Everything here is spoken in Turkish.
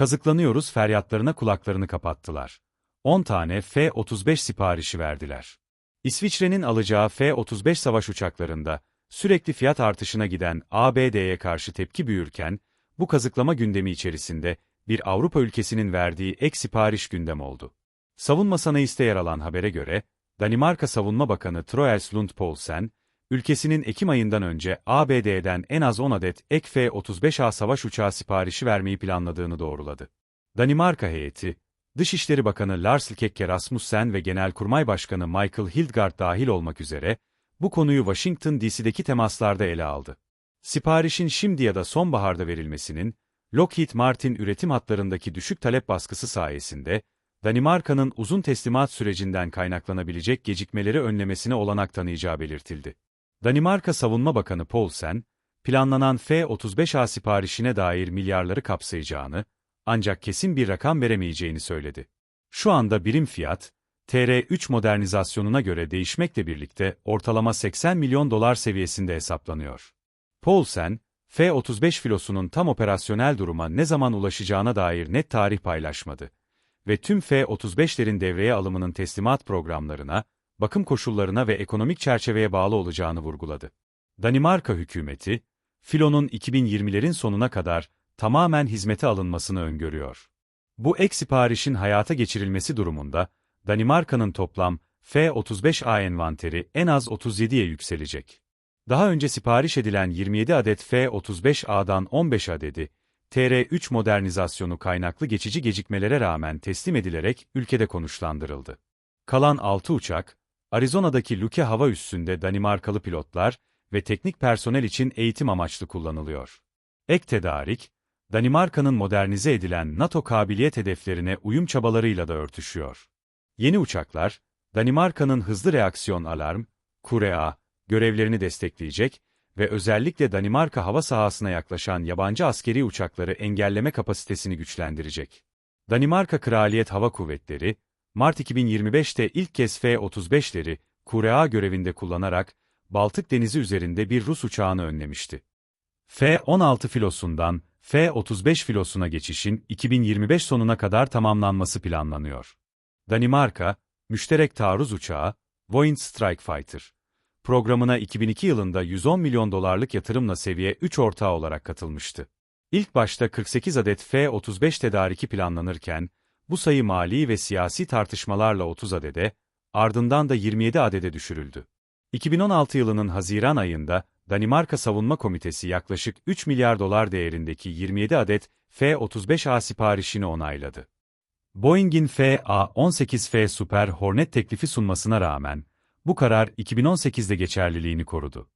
Kazıklanıyoruz feryatlarına kulaklarını kapattılar. 10 tane F-35 siparişi verdiler. İsviçre'nin alacağı F-35 savaş uçaklarında, sürekli fiyat artışına giden ABD'ye karşı tepki büyürken, bu kazıklama gündemi içerisinde, bir Avrupa ülkesinin verdiği ek sipariş gündem oldu. Savunma sanayiste yer alan habere göre, Danimarka Savunma Bakanı Troels Lund Poulsen, ülkesinin Ekim ayından önce ABD'den en az 10 adet ek F-35A savaş uçağı siparişi vermeyi planladığını doğruladı. Danimarka heyeti, Dışişleri Bakanı Lars Løkke Rasmussen ve Genelkurmay Başkanı Michael Hildgaard dahil olmak üzere, bu konuyu Washington DC'deki temaslarda ele aldı. Siparişin şimdi ya da sonbaharda verilmesinin, Lockheed Martin üretim hatlarındaki düşük talep baskısı sayesinde, Danimarka'nın uzun teslimat sürecinden kaynaklanabilecek gecikmeleri önlemesine olanak tanıyacağı belirtildi. Danimarka Savunma Bakanı Poulsen, planlanan F-35A siparişine dair milyarları kapsayacağını, ancak kesin bir rakam veremeyeceğini söyledi. Şu anda birim fiyat, TR3 modernizasyonuna göre değişmekle birlikte ortalama 80 milyon dolar seviyesinde hesaplanıyor. Poulsen, F-35 filosunun tam operasyonel duruma ne zaman ulaşacağına dair net tarih paylaşmadı ve tüm F-35'lerin devreye alımının teslimat programlarına, bakım koşullarına ve ekonomik çerçeveye bağlı olacağını vurguladı. Danimarka hükümeti, filonun 2020'lerin sonuna kadar tamamen hizmete alınmasını öngörüyor. Bu ek siparişin hayata geçirilmesi durumunda, Danimarka'nın toplam F-35A envanteri en az 37'ye yükselecek. Daha önce sipariş edilen 27 adet F-35A'dan 15 adedi, TR-3 modernizasyonu kaynaklı geçici gecikmelere rağmen teslim edilerek ülkede konuşlandırıldı. Kalan 6 uçak, Arizona'daki Luke hava üssünde Danimarkalı pilotlar ve teknik personel için eğitim amaçlı kullanılıyor. Ek tedarik, Danimarka'nın modernize edilen NATO kabiliyet hedeflerine uyum çabalarıyla da örtüşüyor. Yeni uçaklar, Danimarka'nın hızlı reaksiyon alarm, KUREA, görevlerini destekleyecek ve özellikle Danimarka hava sahasına yaklaşan yabancı askeri uçakları engelleme kapasitesini güçlendirecek. Danimarka Kraliyet Hava Kuvvetleri, Mart 2025'te ilk kez F-35'leri, KUREA görevinde kullanarak, Baltık Denizi üzerinde bir Rus uçağını önlemişti. F-16 filosundan, F-35 filosuna geçişin 2025 sonuna kadar tamamlanması planlanıyor. Danimarka, müşterek taarruz uçağı, Voint Strike Fighter, programına 2002 yılında 110 milyon dolarlık yatırımla seviye 3 ortağı olarak katılmıştı. İlk başta 48 adet F-35 tedariki planlanırken, bu sayı mali ve siyasi tartışmalarla 30 adede, ardından da 27 adede düşürüldü. 2016 yılının Haziran ayında, Danimarka Savunma Komitesi yaklaşık 3 milyar dolar değerindeki 27 adet F-35A siparişini onayladı. Boeing'in FA-18F Super Hornet teklifi sunmasına rağmen, bu karar 2018'de geçerliliğini korudu.